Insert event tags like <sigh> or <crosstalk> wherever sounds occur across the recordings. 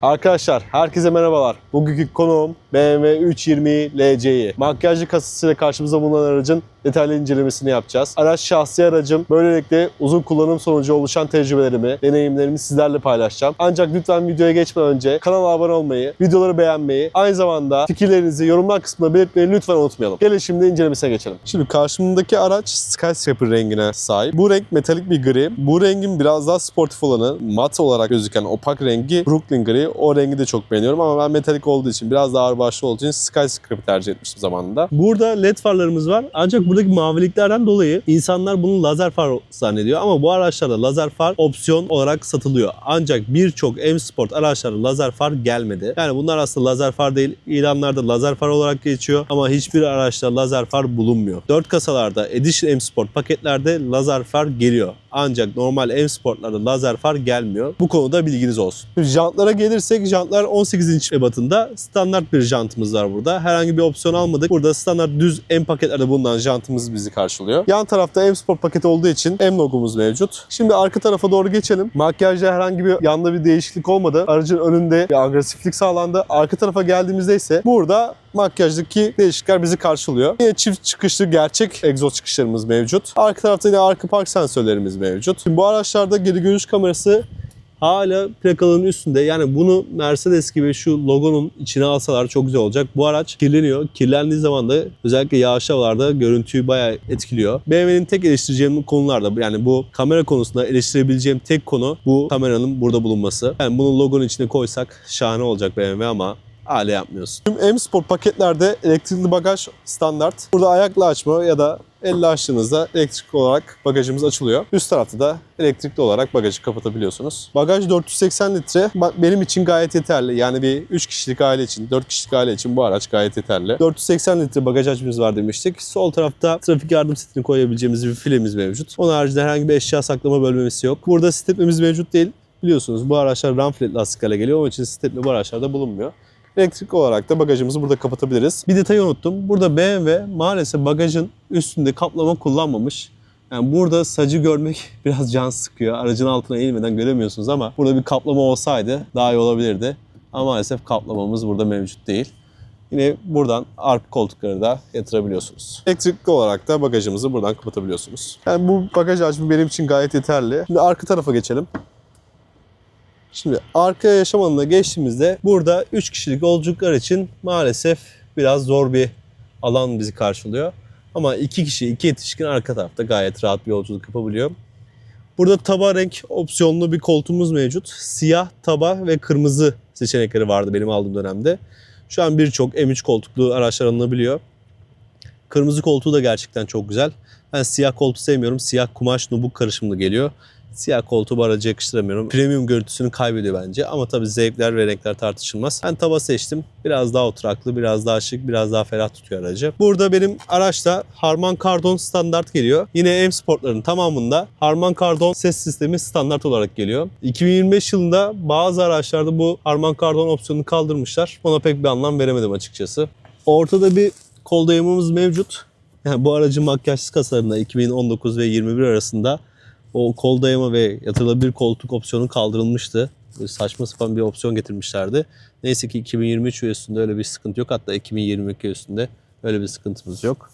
Arkadaşlar herkese merhabalar. Bugünkü konuğum BMW 320 LC'yi. Makyajlı kasasıyla karşımıza bulunan aracın detaylı incelemesini yapacağız. Araç şahsi aracım. Böylelikle uzun kullanım sonucu oluşan tecrübelerimi, deneyimlerimi sizlerle paylaşacağım. Ancak lütfen videoya geçmeden önce kanala abone olmayı, videoları beğenmeyi, aynı zamanda fikirlerinizi yorumlar kısmında belirtmeyi lütfen unutmayalım. Gelin şimdi incelemesine geçelim. Şimdi karşımdaki araç Skyscraper rengine sahip. Bu renk metalik bir gri. Bu rengin biraz daha sportif olanı, mat olarak gözüken opak rengi Brooklyn gri. O rengi de çok beğeniyorum ama ben metalik olduğu için biraz daha ağır başlı olduğu için Skyscraper tercih etmiştim zamanında. Burada led farlarımız var. Ancak buradaki maviliklerden dolayı insanlar bunu lazer far zannediyor ama bu araçlarda lazer far opsiyon olarak satılıyor. Ancak birçok M Sport araçlarda lazer far gelmedi. Yani bunlar aslında lazer far değil. İlanlarda lazer far olarak geçiyor ama hiçbir araçta lazer far bulunmuyor. 4 kasalarda Edition M Sport paketlerde lazer far geliyor. Ancak normal M Sport'larda lazer far gelmiyor. Bu konuda bilginiz olsun. Jantlara gelirsek jantlar 18 inç ebatında standart bir jantımız var burada. Herhangi bir opsiyon almadık. Burada standart düz M paketlerde bulunan jantımız bizi karşılıyor. Yan tarafta M Sport paketi olduğu için M logomuz mevcut. Şimdi arka tarafa doğru geçelim. Makyajda herhangi bir yanda bir değişiklik olmadı. Aracın önünde bir agresiflik sağlandı. Arka tarafa geldiğimizde ise burada makyajdaki değişiklikler bizi karşılıyor. Yine çift çıkışlı gerçek egzoz çıkışlarımız mevcut. Arka tarafta yine arka park sensörlerimiz mevcut. Şimdi bu araçlarda geri görüş kamerası hala plakaların üstünde. Yani bunu Mercedes gibi şu logonun içine alsalar çok güzel olacak. Bu araç kirleniyor. Kirlendiği zaman da özellikle yağış havalarda görüntüyü bayağı etkiliyor. BMW'nin tek eleştireceğim konularda yani bu kamera konusunda eleştirebileceğim tek konu bu kameranın burada bulunması. Yani bunu logonun içine koysak şahane olacak BMW ama hala yapmıyorsun. Tüm M Sport paketlerde elektrikli bagaj standart. Burada ayakla açma ya da elle açtığınızda elektrik olarak bagajımız açılıyor. Üst tarafta da elektrikli olarak bagajı kapatabiliyorsunuz. Bagaj 480 litre. Benim için gayet yeterli. Yani bir 3 kişilik aile için, 4 kişilik aile için bu araç gayet yeterli. 480 litre bagaj hacmimiz var demiştik. Sol tarafta trafik yardım setini koyabileceğimiz bir filemiz mevcut. Onun haricinde herhangi bir eşya saklama bölmemiz yok. Burada stepimiz mevcut değil. Biliyorsunuz bu araçlar run flat lastiklerle geliyor. Onun için stepli bu araçlarda bulunmuyor. Elektrik olarak da bagajımızı burada kapatabiliriz. Bir detayı unuttum. Burada BMW maalesef bagajın üstünde kaplama kullanmamış. Yani burada sacı görmek <laughs> biraz can sıkıyor. Aracın altına eğilmeden göremiyorsunuz ama burada bir kaplama olsaydı daha iyi olabilirdi. Ama maalesef kaplamamız burada mevcut değil. Yine buradan arka koltukları da yatırabiliyorsunuz. Elektrikli olarak da bagajımızı buradan kapatabiliyorsunuz. Yani bu bagaj hacmi benim için gayet yeterli. Şimdi arka tarafa geçelim. Şimdi arka yaşam alanına geçtiğimizde burada 3 kişilik yolculuklar için maalesef biraz zor bir alan bizi karşılıyor. Ama 2 kişi, 2 yetişkin arka tarafta gayet rahat bir yolculuk yapabiliyor. Burada taba renk opsiyonlu bir koltuğumuz mevcut. Siyah, taba ve kırmızı seçenekleri vardı benim aldığım dönemde. Şu an birçok M3 koltuklu araçlar alınabiliyor. Kırmızı koltuğu da gerçekten çok güzel. Ben siyah koltuğu sevmiyorum. Siyah kumaş nubuk karışımlı geliyor. Siyah koltuğu bu araca yakıştıramıyorum. Premium görüntüsünü kaybediyor bence. Ama tabii zevkler ve renkler tartışılmaz. Ben taba seçtim. Biraz daha oturaklı, biraz daha şık, biraz daha ferah tutuyor aracı. Burada benim araçta Harman Kardon standart geliyor. Yine M Sport'ların tamamında Harman Kardon ses sistemi standart olarak geliyor. 2025 yılında bazı araçlarda bu Harman Kardon opsiyonunu kaldırmışlar. Ona pek bir anlam veremedim açıkçası. Ortada bir kol dayamamız mevcut. Yani bu aracın makyajsız kasalarında 2019 ve 21 arasında o kol dayama ve yatırılabilir koltuk opsiyonu kaldırılmıştı. Böyle saçma sapan bir opsiyon getirmişlerdi. Neyse ki 2023 üstünde öyle bir sıkıntı yok. Hatta 2022 üstünde öyle bir sıkıntımız yok.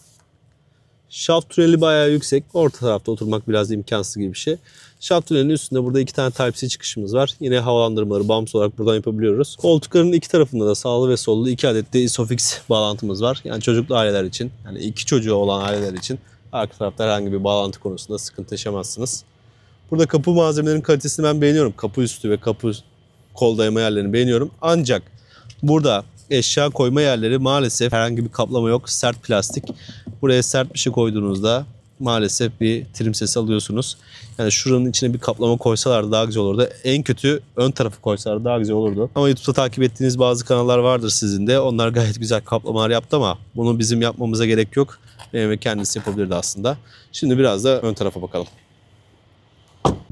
Şaft tüneli bayağı yüksek. Orta tarafta oturmak biraz imkansız gibi bir şey. Şaft tünelinin üstünde burada iki tane Type-C çıkışımız var. Yine havalandırmaları bağımsız olarak buradan yapabiliyoruz. Koltukların iki tarafında da sağlı ve sollu iki adet de Isofix <laughs> bağlantımız var. Yani çocuklu aileler için, yani iki çocuğu olan aileler için arka tarafta herhangi bir bağlantı konusunda sıkıntı yaşamazsınız. Burada kapı malzemelerinin kalitesini ben beğeniyorum. Kapı üstü ve kapı kol dayama yerlerini beğeniyorum. Ancak burada eşya koyma yerleri maalesef herhangi bir kaplama yok. Sert plastik. Buraya sert bir şey koyduğunuzda maalesef bir trim sesi alıyorsunuz. Yani şuranın içine bir kaplama koysalar daha güzel olurdu. En kötü ön tarafı koysalar daha güzel olurdu. Ama YouTube'da takip ettiğiniz bazı kanallar vardır sizin de. Onlar gayet güzel kaplamalar yaptı ama bunu bizim yapmamıza gerek yok. BMW kendisi yapabilirdi aslında. Şimdi biraz da ön tarafa bakalım.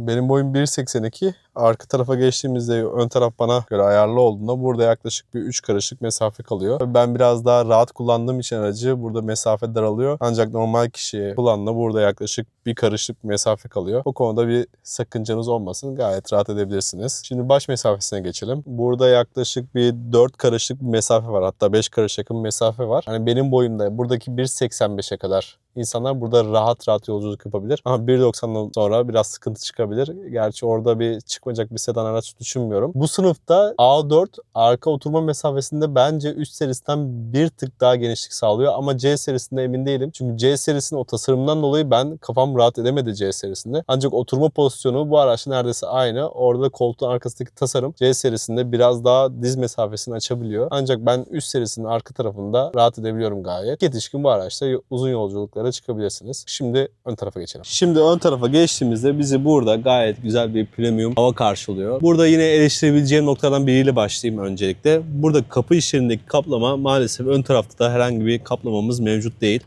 Benim boyum 1.82 arka tarafa geçtiğimizde ön taraf bana göre ayarlı olduğunda burada yaklaşık bir 3 karışık mesafe kalıyor. Ben biraz daha rahat kullandığım için aracı burada mesafe daralıyor. Ancak normal kişi kullandığında burada yaklaşık bir karışık mesafe kalıyor. O konuda bir sakıncanız olmasın. Gayet rahat edebilirsiniz. Şimdi baş mesafesine geçelim. Burada yaklaşık bir 4 karışlık bir mesafe var. Hatta 5 karış yakın mesafe var. Hani benim boyumda buradaki 1.85'e kadar insanlar burada rahat rahat yolculuk yapabilir. Ama 1.90'dan sonra biraz sıkıntı çıkabilir. Gerçi orada bir çıkmayacak bir sedan araç düşünmüyorum. Bu sınıfta A4 arka oturma mesafesinde bence üst serisinden bir tık daha genişlik sağlıyor. Ama C serisinde emin değilim. Çünkü C serisinin o tasarımdan dolayı ben kafam rahat edemedi C serisinde. Ancak oturma pozisyonu bu araçta neredeyse aynı. Orada koltuğun arkasındaki tasarım C serisinde biraz daha diz mesafesini açabiliyor. Ancak ben üst serisinin arka tarafında rahat edebiliyorum gayet. Yetişkin bu araçta uzun yolculuklara çıkabilirsiniz. Şimdi ön tarafa geçelim. Şimdi ön tarafa geçtiğimizde bizi burada gayet güzel bir premium hava karşılıyor. Burada yine eleştirebileceğim noktadan biriyle başlayayım öncelikle. Burada kapı işlerindeki kaplama maalesef ön tarafta da herhangi bir kaplamamız mevcut değil.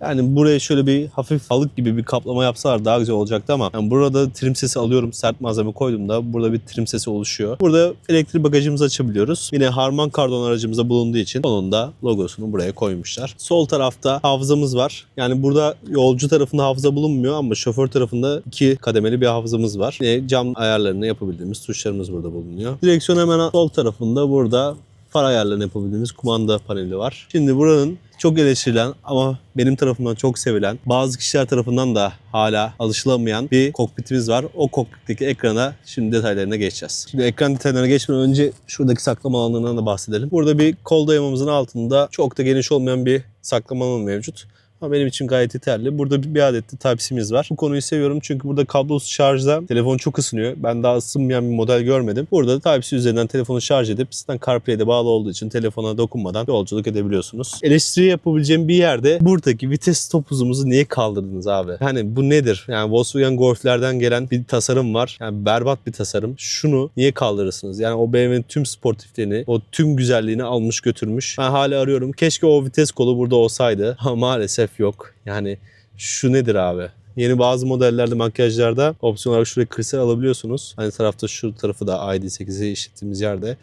Yani buraya şöyle bir hafif halık gibi bir kaplama yapsalar daha güzel olacaktı ama yani burada trim sesi alıyorum. Sert malzeme koyduğumda burada bir trim sesi oluşuyor. Burada elektrik bagajımızı açabiliyoruz. Yine Harman Kardon aracımızda bulunduğu için onun da logosunu buraya koymuşlar. Sol tarafta hafızamız var. Yani burada yolcu tarafında hafıza bulunmuyor ama şoför tarafında iki kademeli bir hafızamız var. Yine cam ayarlarını yapabildiğimiz tuşlarımız burada bulunuyor. Direksiyon hemen sol tarafında burada far ayarlarını yapabildiğimiz kumanda paneli var. Şimdi buranın çok eleştirilen ama benim tarafımdan çok sevilen, bazı kişiler tarafından da hala alışılamayan bir kokpitimiz var. O kokpitteki ekrana şimdi detaylarına geçeceğiz. Şimdi ekran detaylarına geçmeden önce şuradaki saklama alanlarından da bahsedelim. Burada bir kol dayamamızın altında çok da geniş olmayan bir saklama alanı mevcut. Ama benim için gayet yeterli. Burada bir adet de Type-C'miz var. Bu konuyu seviyorum çünkü burada kablosuz şarjda telefon çok ısınıyor. Ben daha ısınmayan bir model görmedim. Burada da Type-C üzerinden telefonu şarj edip sizden CarPlay'de bağlı olduğu için telefona dokunmadan yolculuk edebiliyorsunuz. Eleştiri yapabileceğim bir yerde buradaki vites stop hızımızı niye kaldırdınız abi? Yani bu nedir? Yani Volkswagen Golf'lerden gelen bir tasarım var. Yani berbat bir tasarım. Şunu niye kaldırırsınız? Yani o BMW'nin tüm sportifliğini, o tüm güzelliğini almış götürmüş. Ben hala arıyorum. Keşke o vites kolu burada olsaydı. <laughs> Ama maalesef yok. Yani şu nedir abi? Yeni bazı modellerde makyajlarda opsiyon olarak şuraya kristal alabiliyorsunuz. Aynı tarafta şu tarafı da ID8'i işlettiğimiz yerde.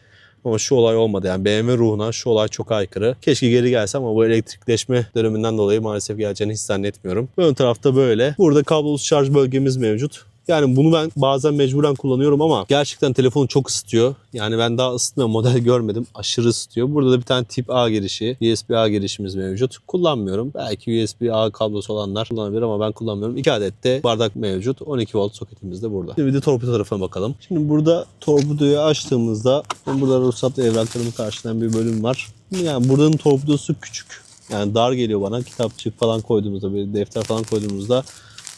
Ama şu olay olmadı yani BMW ruhuna şu olay çok aykırı. Keşke geri gelse ama bu elektrikleşme döneminden dolayı maalesef geleceğini hiç zannetmiyorum. Ön tarafta böyle. Burada kablosuz şarj bölgemiz mevcut. Yani bunu ben bazen mecburen kullanıyorum ama gerçekten telefonu çok ısıtıyor. Yani ben daha ısıtmayan <laughs> model görmedim. Aşırı ısıtıyor. Burada da bir tane tip A girişi, USB-A girişimiz mevcut. Kullanmıyorum. Belki USB-A kablosu olanlar kullanabilir ama ben kullanmıyorum. 2 adet de bardak mevcut. 12 volt soketimiz de burada. Şimdi bir de torpido tarafına bakalım. Şimdi burada torpidoyu açtığımızda burada ruhsat evraklarımı karşılayan bir bölüm var. Yani buranın torpidosu küçük. Yani dar geliyor bana. Kitapçık falan koyduğumuzda, bir defter falan koyduğumuzda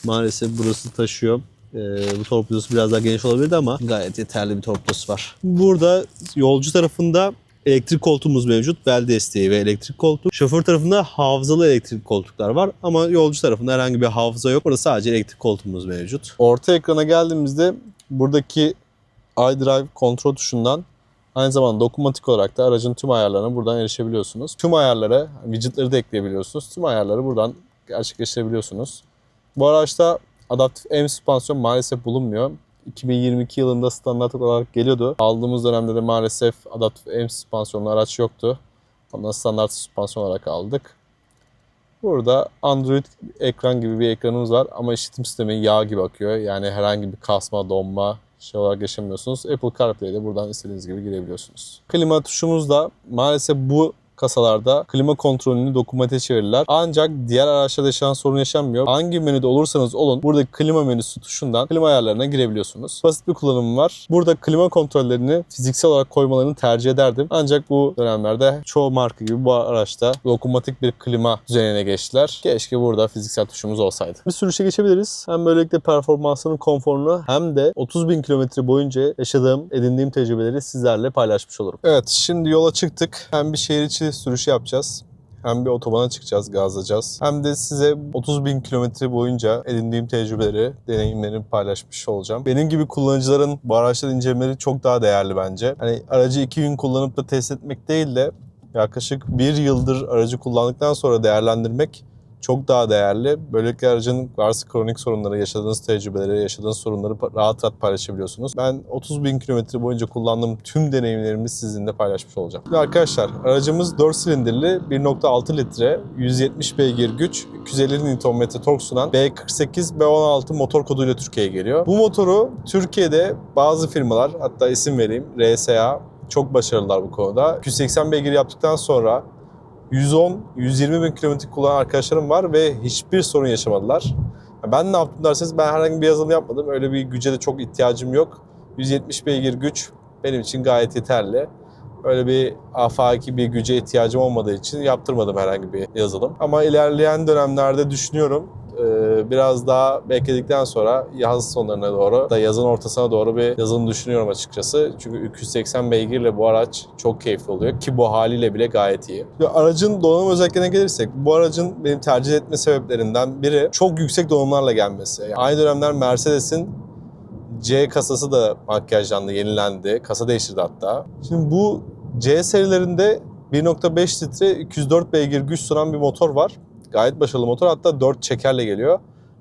maalesef burası taşıyor. Ee, bu torpidosu biraz daha geniş olabilirdi ama gayet yeterli bir torpidosu var. Burada yolcu tarafında elektrik koltuğumuz mevcut. Bel desteği ve elektrik koltuğu. Şoför tarafında hafızalı elektrik koltuklar var ama yolcu tarafında herhangi bir hafıza yok. Burada sadece elektrik koltuğumuz mevcut. Orta ekrana geldiğimizde buradaki iDrive kontrol tuşundan Aynı zamanda dokunmatik olarak da aracın tüm ayarlarına buradan erişebiliyorsunuz. Tüm ayarlara, widgetleri de ekleyebiliyorsunuz. Tüm ayarları buradan gerçekleştirebiliyorsunuz. Bu araçta adaptif M süspansiyon maalesef bulunmuyor. 2022 yılında standart olarak geliyordu. Aldığımız dönemde de maalesef adaptif M süspansiyonlu araç yoktu. Ondan standart süspansiyon olarak aldık. Burada Android ekran gibi bir ekranımız var ama işletim sistemi yağ gibi akıyor. Yani herhangi bir kasma, donma şey olarak yaşamıyorsunuz. Apple CarPlay'de buradan istediğiniz gibi girebiliyorsunuz. Klima tuşumuz da maalesef bu kasalarda klima kontrolünü dokumate çevirirler. Ancak diğer araçlarda yaşanan sorun yaşanmıyor. Hangi menüde olursanız olun buradaki klima menüsü tuşundan klima ayarlarına girebiliyorsunuz. Basit bir kullanımı var. Burada klima kontrollerini fiziksel olarak koymalarını tercih ederdim. Ancak bu dönemlerde çoğu marka gibi bu araçta dokunmatik bir klima düzenine geçtiler. Keşke burada fiziksel tuşumuz olsaydı. Bir sürüşe geçebiliriz. Hem böylelikle performansının konforunu hem de 30 bin kilometre boyunca yaşadığım, edindiğim tecrübeleri sizlerle paylaşmış olurum. Evet şimdi yola çıktık. Hem bir şehir içi sürüş yapacağız. Hem bir otobana çıkacağız, gazlayacağız. Hem de size 30 bin kilometre boyunca edindiğim tecrübeleri, deneyimlerimi paylaşmış olacağım. Benim gibi kullanıcıların bu araçları incelemeleri çok daha değerli bence. Hani aracı 2 gün kullanıp da test etmek değil de yaklaşık bir yıldır aracı kullandıktan sonra değerlendirmek çok daha değerli. Böylelikle aracın varsa kronik sorunları, yaşadığınız tecrübeleri, yaşadığınız sorunları rahat rahat paylaşabiliyorsunuz. Ben 30 bin kilometre boyunca kullandığım tüm deneyimlerimi sizinle paylaşmış olacağım. Şimdi arkadaşlar aracımız 4 silindirli 1.6 litre 170 beygir güç 250 Nm tork sunan B48 B16 motor koduyla Türkiye'ye geliyor. Bu motoru Türkiye'de bazı firmalar hatta isim vereyim RSA çok başarılılar bu konuda. 280 beygir yaptıktan sonra 110-120 bin kilometre kullanan arkadaşlarım var ve hiçbir sorun yaşamadılar. Ben ne yaptım derseniz ben herhangi bir yazılım yapmadım. Öyle bir güce de çok ihtiyacım yok. 170 beygir güç benim için gayet yeterli. Öyle bir afaki bir güce ihtiyacım olmadığı için yaptırmadım herhangi bir yazılım. Ama ilerleyen dönemlerde düşünüyorum biraz daha bekledikten sonra yaz sonlarına doğru da yazın ortasına doğru bir yazılım düşünüyorum açıkçası. Çünkü 280 beygirle bu araç çok keyifli oluyor ki bu haliyle bile gayet iyi. Ve aracın donanım özelliklerine gelirsek bu aracın benim tercih etme sebeplerinden biri çok yüksek donanımlarla gelmesi. Yani aynı dönemler Mercedes'in C kasası da makyajlandı, yenilendi. Kasa değiştirdi hatta. Şimdi bu C serilerinde 1.5 litre 204 beygir güç sunan bir motor var. Gayet başarılı motor. Hatta 4 çekerle geliyor.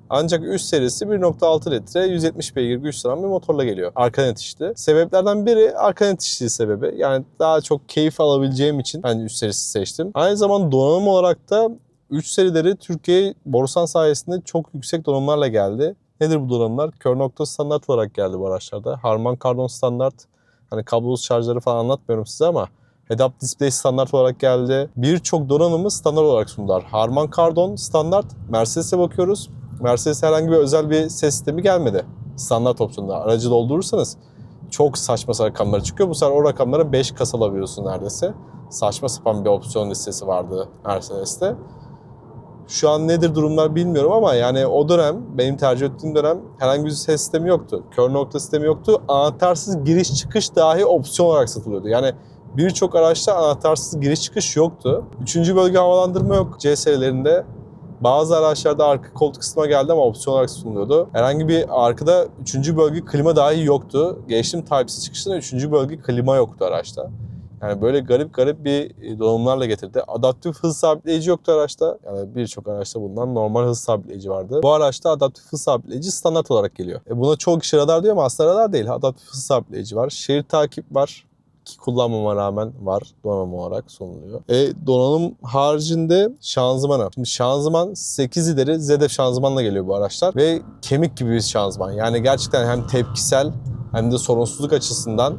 Ancak üst serisi 1.6 litre 170 beygir güç sunan bir motorla geliyor. Arka itişli. Sebeplerden biri arka itişli sebebi. Yani daha çok keyif alabileceğim için ben üst serisi seçtim. Aynı zamanda donanım olarak da 3 serileri Türkiye Borsan sayesinde çok yüksek donanımlarla geldi. Nedir bu donanımlar? Kör nokta standart olarak geldi bu araçlarda. Harman Kardon standart. Hani kablosuz şarjları falan anlatmıyorum size ama Head-up display standart olarak geldi. Birçok donanımı standart olarak sundular. Harman Kardon standart. Mercedes'e bakıyoruz. Mercedes herhangi bir özel bir ses sistemi gelmedi. Standart opsiyonda. Aracı doldurursanız çok saçma sapan rakamlar çıkıyor. Bu sefer o rakamlara 5 kas alabiliyorsun neredeyse. Saçma sapan bir opsiyon listesi vardı Mercedes'te. Şu an nedir durumlar bilmiyorum ama yani o dönem benim tercih ettiğim dönem herhangi bir ses sistemi yoktu. Kör nokta sistemi yoktu. Anahtarsız giriş çıkış dahi opsiyon olarak satılıyordu. Yani birçok araçta anahtarsız giriş çıkış yoktu. Üçüncü bölge havalandırma yok C serilerinde. Bazı araçlarda arka koltuk ısıtma geldi ama opsiyon olarak sunuluyordu. Herhangi bir arkada üçüncü bölge klima dahi yoktu. Geçtim Type-C çıkışında üçüncü bölge klima yoktu araçta. Yani böyle garip garip bir donanımlarla getirdi. Adaptif hız sabitleyici yoktu araçta. Yani birçok araçta bulunan normal hız sabitleyici vardı. Bu araçta adaptif hız sabitleyici standart olarak geliyor. E buna çoğu kişi radar diyor ama aslında radar değil. Adaptif hız sabitleyici var. Şerit takip var ki kullanmama rağmen var donanım olarak sunuluyor. E, donanım haricinde şanzımanı. Şimdi şanzıman 8 ileri ZF şanzımanla geliyor bu araçlar ve kemik gibi bir şanzıman. Yani gerçekten hem tepkisel hem de sorunsuzluk açısından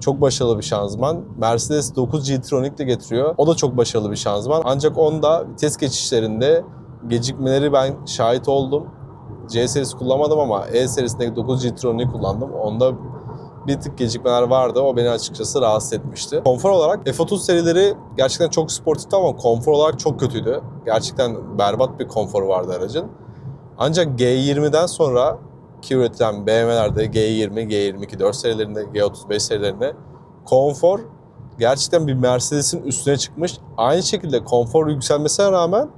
çok başarılı bir şanzıman. Mercedes 9 G-Tronic de getiriyor. O da çok başarılı bir şanzıman. Ancak onda vites geçişlerinde gecikmeleri ben şahit oldum. C serisi kullanmadım ama E serisindeki 9 G-Tronic'i kullandım. Onda bir tık gecikmeler vardı. O beni açıkçası rahatsız etmişti. Konfor olarak F30 serileri gerçekten çok sportifti ama konfor olarak çok kötüydü. Gerçekten berbat bir konforu vardı aracın. Ancak G20'den sonra ki üretilen BMW'lerde G20, G22, 4 serilerinde, G35 serilerinde konfor gerçekten bir Mercedes'in üstüne çıkmış. Aynı şekilde konfor yükselmesine rağmen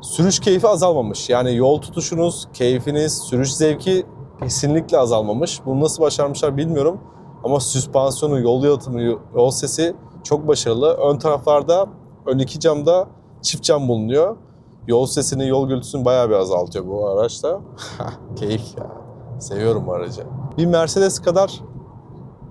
sürüş keyfi azalmamış. Yani yol tutuşunuz, keyfiniz, sürüş zevki kesinlikle azalmamış. Bunu nasıl başarmışlar bilmiyorum. Ama süspansiyonu, yol yalıtımı, yol sesi çok başarılı. Ön taraflarda, ön iki camda çift cam bulunuyor. Yol sesini, yol gürültüsünü bayağı bir azaltıyor bu araçta. <laughs> Keyif ya. Seviyorum bu aracı. Bir Mercedes kadar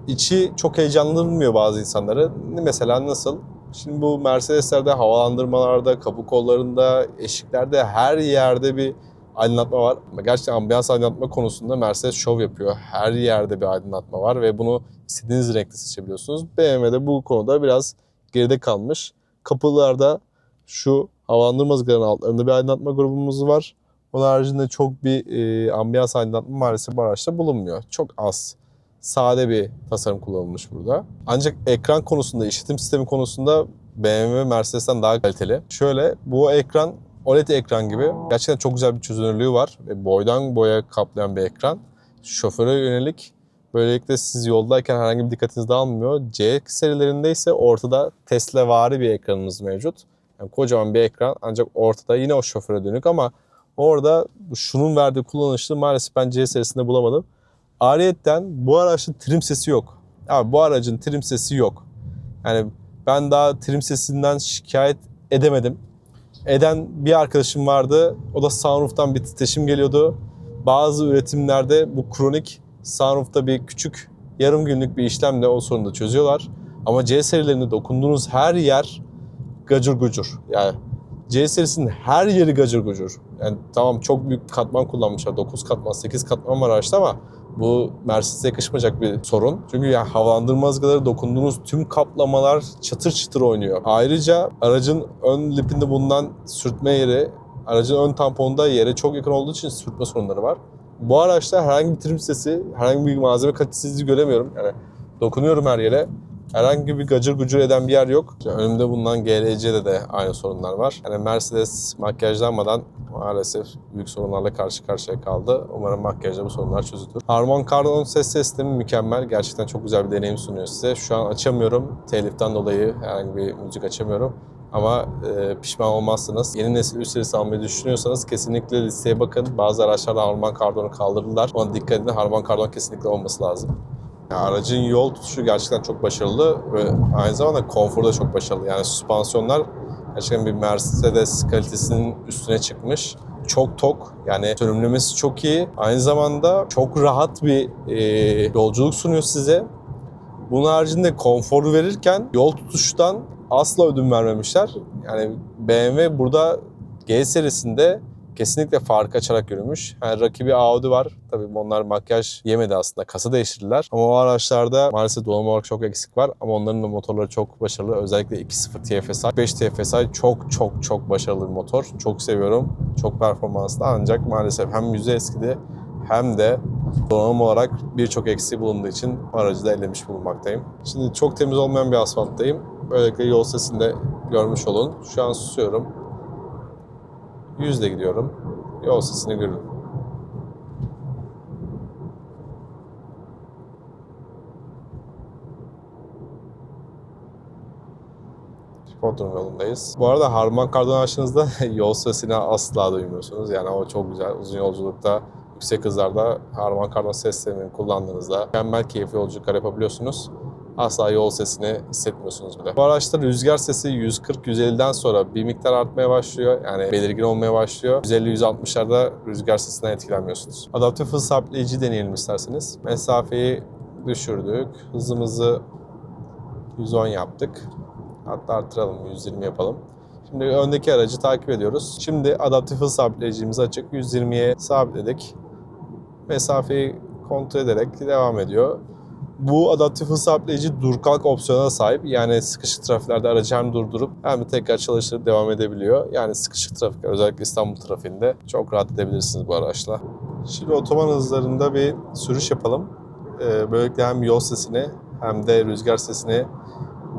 içi çok heyecanlandırmıyor bazı insanları. Mesela nasıl? Şimdi bu Mercedes'lerde havalandırmalarda, kapı kollarında, eşiklerde her yerde bir aydınlatma var. Gerçekten ambiyans aydınlatma konusunda Mercedes şov yapıyor. Her yerde bir aydınlatma var ve bunu istediğiniz renkte seçebiliyorsunuz. BMW'de bu konuda biraz geride kalmış. Kapılarda şu havalandırma ızgaranın altlarında bir aydınlatma grubumuz var. Onun haricinde çok bir e, ambiyans aydınlatma maalesef bu araçta bulunmuyor. Çok az. Sade bir tasarım kullanılmış burada. Ancak ekran konusunda, işletim sistemi konusunda BMW Mercedes'ten daha kaliteli. Şöyle bu ekran OLED ekran gibi. Gerçekten çok güzel bir çözünürlüğü var. Ve boydan boya kaplayan bir ekran. Şoföre yönelik. Böylelikle siz yoldayken herhangi bir dikkatiniz dağılmıyor. C serilerinde ise ortada Tesla vari bir ekranımız mevcut. Yani kocaman bir ekran ancak ortada yine o şoföre dönük ama orada şunun verdiği kullanışlı maalesef ben C serisinde bulamadım. Ariyetten bu araçta trim sesi yok. Abi bu aracın trim sesi yok. Yani ben daha trim sesinden şikayet edemedim. Eden bir arkadaşım vardı. O da sunroof'tan bir titreşim geliyordu. Bazı üretimlerde bu kronik sunroof'ta bir küçük yarım günlük bir işlemle o sorunu da çözüyorlar. Ama C serilerinde dokunduğunuz her yer gacır gucur. Yani C serisinin her yeri gacır gucur. Yani tamam çok büyük katman kullanmışlar. 9 katman, 8 katman var araçta ama bu Mercedes'e yakışmayacak bir sorun. Çünkü yani havalandırma ızgaları dokunduğunuz tüm kaplamalar çıtır çıtır oynuyor. Ayrıca aracın ön lipinde bulunan sürtme yeri, aracın ön tamponunda yere çok yakın olduğu için sürtme sorunları var. Bu araçta herhangi bir trim sesi, herhangi bir malzeme kalitesizliği göremiyorum. Yani dokunuyorum her yere. Herhangi bir gacır gucur eden bir yer yok. İşte önümde bulunan GLC'de de aynı sorunlar var. Yani Mercedes makyajlanmadan maalesef büyük sorunlarla karşı karşıya kaldı. Umarım makyajda bu sorunlar çözülür. Harman Kardon ses sistemi mükemmel. Gerçekten çok güzel bir deneyim sunuyor size. Şu an açamıyorum. Teliften dolayı herhangi bir müzik açamıyorum. Ama e, pişman olmazsınız. Yeni nesil üst serisi almayı düşünüyorsanız kesinlikle listeye bakın. Bazı araçlarda Harman Kardon'u kaldırdılar. Ona dikkat edin. Harman Kardon kesinlikle olması lazım. Yani aracın yol tutuşu gerçekten çok başarılı ve aynı zamanda konforu da çok başarılı. Yani süspansiyonlar gerçekten bir Mercedes kalitesinin üstüne çıkmış. Çok tok yani sönümlemesi çok iyi. Aynı zamanda çok rahat bir e, yolculuk sunuyor size. Bunun haricinde konforu verirken yol tutuştan asla ödün vermemişler. Yani BMW burada G serisinde kesinlikle fark açarak yürümüş. Yani rakibi Audi var. Tabii onlar makyaj yemedi aslında. Kasa değiştirdiler. Ama o araçlarda maalesef donanım olarak çok eksik var. Ama onların da motorları çok başarılı. Özellikle 2.0 TFSI, 5 TFSI çok çok çok başarılı bir motor. Çok seviyorum. Çok performanslı ancak maalesef hem yüzü eskidi hem de donanım olarak birçok eksiği bulunduğu için aracı da ellemiş bulunmaktayım. Şimdi çok temiz olmayan bir asfalttayım. Böylelikle yol sesini de görmüş olun. Şu an susuyorum. Yüzle gidiyorum. Yol sesini görün. Bodrum yolundayız. Bu arada Harman Kardon açtığınızda <laughs> yol sesini asla duymuyorsunuz. Yani o çok güzel. Uzun yolculukta, yüksek hızlarda Harman Kardon ses sistemini kullandığınızda mükemmel keyifli yolculuklar yapabiliyorsunuz. Asla yol sesini hissetmiyorsunuz bile. Bu araçta rüzgar sesi 140-150'den sonra bir miktar artmaya başlıyor. Yani belirgin olmaya başlıyor. 150-160'larda rüzgar sesinden etkilenmiyorsunuz. Adaptif hız sabitleyici deneyelim isterseniz. Mesafeyi düşürdük. Hızımızı 110 yaptık. Hatta artıralım 120 yapalım. Şimdi öndeki aracı takip ediyoruz. Şimdi adaptif hız sabitleyicimizi açık 120'ye sabitledik. Mesafeyi kontrol ederek devam ediyor. Bu adaptif hız sabitleyici dur kalk opsiyonuna sahip. Yani sıkışık trafiklerde aracı hem durdurup hem de tekrar çalıştırıp devam edebiliyor. Yani sıkışık trafikler özellikle İstanbul trafiğinde çok rahat edebilirsiniz bu araçla. Şimdi otoban hızlarında bir sürüş yapalım. Ee, Böylelikle hem yol sesini hem de rüzgar sesini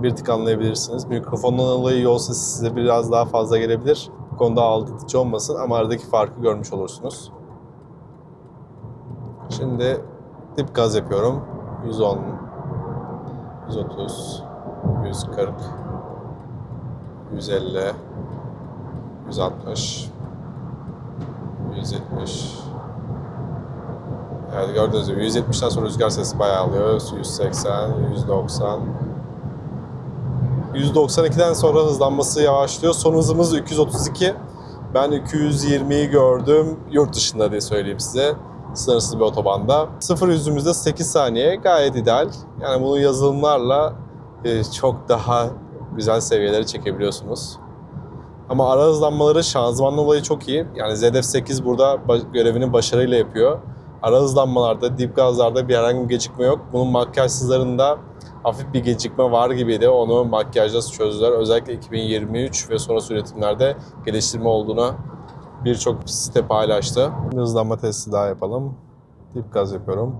bir tık anlayabilirsiniz. Mikrofondan dolayı yol sesi size biraz daha fazla gelebilir. Bu konuda aldatıcı olmasın ama aradaki farkı görmüş olursunuz. Şimdi dip gaz yapıyorum. 110, 130, 140, 150, 160, 170. Evet gördüğünüz gibi 170'ten sonra rüzgar sesi bayağı alıyor. 180, 190, 192'den sonra hızlanması yavaşlıyor. Son hızımız 232. Ben 220'yi gördüm yurt dışında diye söyleyeyim size. Sınırsız bir otobanda. Sıfır yüzümüzde 8 saniye gayet ideal. Yani bunu yazılımlarla e, çok daha güzel seviyelere çekebiliyorsunuz. Ama ara hızlanmaları şanzımanla olayı çok iyi. Yani ZF8 burada görevini başarıyla yapıyor. Ara hızlanmalarda, dip gazlarda bir herhangi bir gecikme yok. Bunun makyajsızlarında hafif bir gecikme var gibiydi. Onu makyajda çözdüler. Özellikle 2023 ve sonrası üretimlerde geliştirme olduğunu birçok site paylaştı. Bir hızlanma testi daha yapalım. Dip gaz yapıyorum.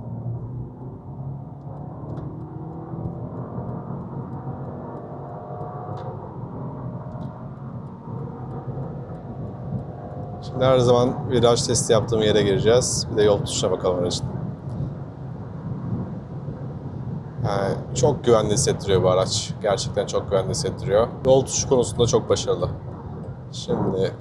Şimdi her zaman viraj testi yaptığım yere gireceğiz. Bir de yol tutuşuna bakalım aracın. Yani çok güvenli hissettiriyor bu araç. Gerçekten çok güvenli hissettiriyor. Yol tutuşu konusunda çok başarılı. Şimdi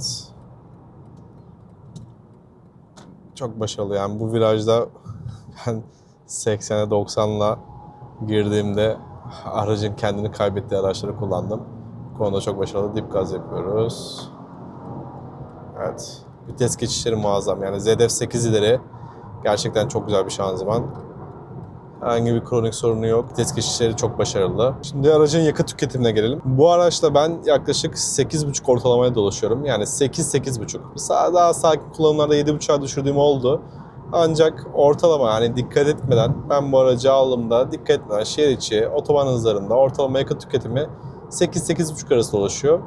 Evet. Çok başarılı. Yani bu virajda <laughs> ben 80'e 90'la girdiğimde aracın kendini kaybettiği araçları kullandım. Bu konuda çok başarılı. Dip gaz yapıyoruz. Evet. Vites geçişleri muazzam. Yani ZF8 ileri gerçekten çok güzel bir şanzıman. Herhangi bir kronik sorunu yok. Vites geçişleri çok başarılı. Şimdi aracın yakıt tüketimine gelelim. Bu araçla ben yaklaşık 8.5 ortalamaya dolaşıyorum. Yani 8-8.5. Daha sakin kullanımlarda 7.5'a düşürdüğüm oldu. Ancak ortalama yani dikkat etmeden ben bu aracı aldığımda dikkat etmeden şehir içi otoban hızlarında ortalama yakıt tüketimi 8-8.5 arası dolaşıyor.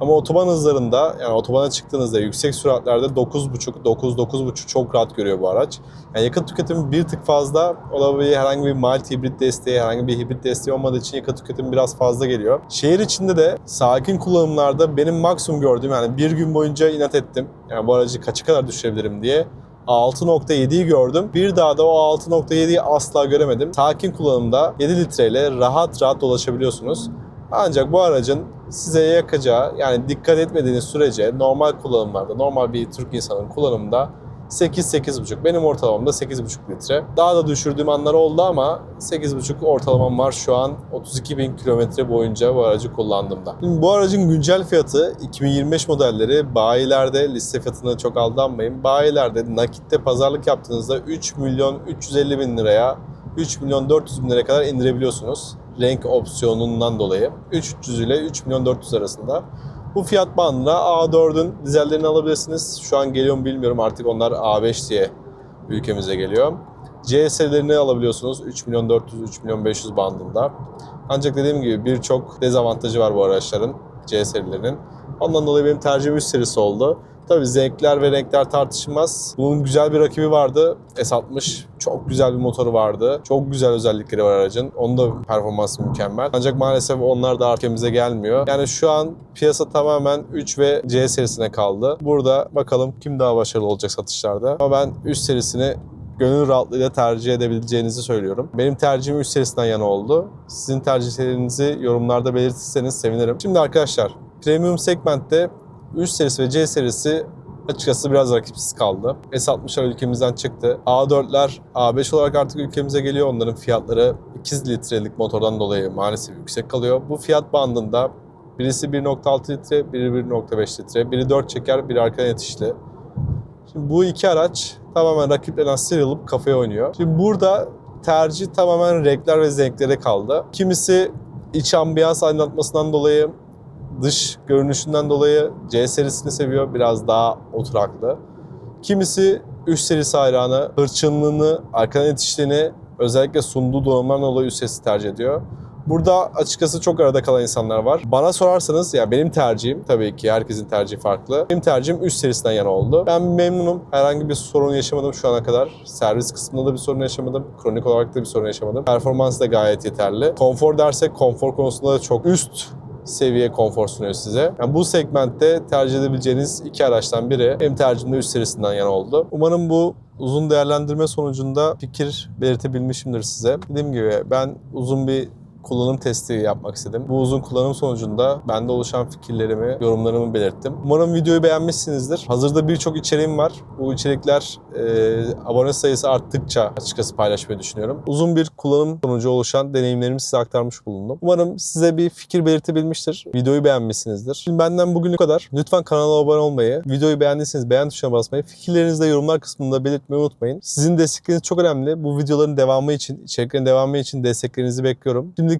Ama otoban hızlarında yani otobana çıktığınızda yüksek süratlerde 9.5, 9, 9.5 çok rahat görüyor bu araç. Yani yakıt tüketimi bir tık fazla olabilir. Herhangi bir mild hibrit desteği, herhangi bir hibrit desteği olmadığı için yakıt tüketimi biraz fazla geliyor. Şehir içinde de sakin kullanımlarda benim maksimum gördüğüm yani bir gün boyunca inat ettim. Yani bu aracı kaça kadar düşürebilirim diye. 6.7'yi gördüm. Bir daha da o 6.7'yi asla göremedim. Sakin kullanımda 7 litreyle rahat rahat dolaşabiliyorsunuz. Ancak bu aracın size yakacağı yani dikkat etmediğiniz sürece normal kullanımlarda, normal bir Türk insanın kullanımında 8-8,5. Benim ortalamamda 8,5 litre. Daha da düşürdüğüm anlar oldu ama 8,5 ortalamam var şu an 32 bin kilometre boyunca bu aracı kullandığımda. Şimdi bu aracın güncel fiyatı 2025 modelleri bayilerde liste fiyatına çok aldanmayın. Bayilerde nakitte pazarlık yaptığınızda 3 milyon 350 bin liraya 3 milyon 400 bin liraya kadar indirebiliyorsunuz. Renk opsiyonundan dolayı. 300 ile 3 milyon 400 arasında. Bu fiyat bandına A4'ün dizellerini alabilirsiniz. Şu an geliyor mu bilmiyorum artık onlar A5 diye ülkemize geliyor. CS'lerini alabiliyorsunuz 3 milyon 400 3 milyon 500 bandında. Ancak dediğim gibi birçok dezavantajı var bu araçların C serilerinin. Ondan dolayı benim tercihim üst serisi oldu. Tabii zevkler ve renkler tartışılmaz. Bunun güzel bir rakibi vardı. S60 çok güzel bir motoru vardı. Çok güzel özellikleri var aracın. Onun da performansı mükemmel. Ancak maalesef onlar da ülkemize gelmiyor. Yani şu an piyasa tamamen 3 ve C serisine kaldı. Burada bakalım kim daha başarılı olacak satışlarda. Ama ben üst serisini gönül rahatlığıyla tercih edebileceğinizi söylüyorum. Benim tercihim üst serisinden yana oldu. Sizin tercihlerinizi yorumlarda belirtirseniz sevinirim. Şimdi arkadaşlar premium segmentte üst serisi ve C serisi açıkçası biraz rakipsiz kaldı. S60'lar ülkemizden çıktı. A4'ler A5 olarak artık ülkemize geliyor. Onların fiyatları 2 litrelik motordan dolayı maalesef yüksek kalıyor. Bu fiyat bandında birisi 1.6 litre, biri 1.5 litre, biri 4 çeker, biri arkadan yetişli. Şimdi bu iki araç tamamen rakiplerinden sıyrılıp kafaya oynuyor. Şimdi burada tercih tamamen renkler ve zevklere kaldı. Kimisi iç ambiyans aydınlatmasından dolayı, dış görünüşünden dolayı C serisini seviyor. Biraz daha oturaklı. Kimisi üst serisi hayranı, hırçınlığını, arkadan yetiştiğini, özellikle sunduğu donanımlardan dolayı üst serisi tercih ediyor. Burada açıkçası çok arada kalan insanlar var. Bana sorarsanız ya benim tercihim tabii ki herkesin tercihi farklı. Benim tercihim üst serisinden yana oldu. Ben memnunum. Herhangi bir sorun yaşamadım şu ana kadar. Servis kısmında da bir sorun yaşamadım. Kronik olarak da bir sorun yaşamadım. Performans da gayet yeterli. Konfor dersek konfor konusunda da çok üst seviye konfor sunuyor size. Yani bu segmentte tercih edebileceğiniz iki araçtan biri benim tercihim de üst serisinden yana oldu. Umarım bu uzun değerlendirme sonucunda fikir belirtebilmişimdir size. Dediğim gibi ben uzun bir kullanım testi yapmak istedim. Bu uzun kullanım sonucunda bende oluşan fikirlerimi, yorumlarımı belirttim. Umarım videoyu beğenmişsinizdir. Hazırda birçok içeriğim var. Bu içerikler e, abone sayısı arttıkça açıkçası paylaşmayı düşünüyorum. Uzun bir kullanım sonucu oluşan deneyimlerimi size aktarmış bulundum. Umarım size bir fikir belirtebilmiştir. Videoyu beğenmişsinizdir. Şimdi benden bugün bu kadar. Lütfen kanala abone olmayı, videoyu beğendiyseniz beğen tuşuna basmayı, fikirlerinizi de yorumlar kısmında belirtmeyi unutmayın. Sizin destekleriniz çok önemli. Bu videoların devamı için, içeriklerin devamı için desteklerinizi bekliyorum. Şimdi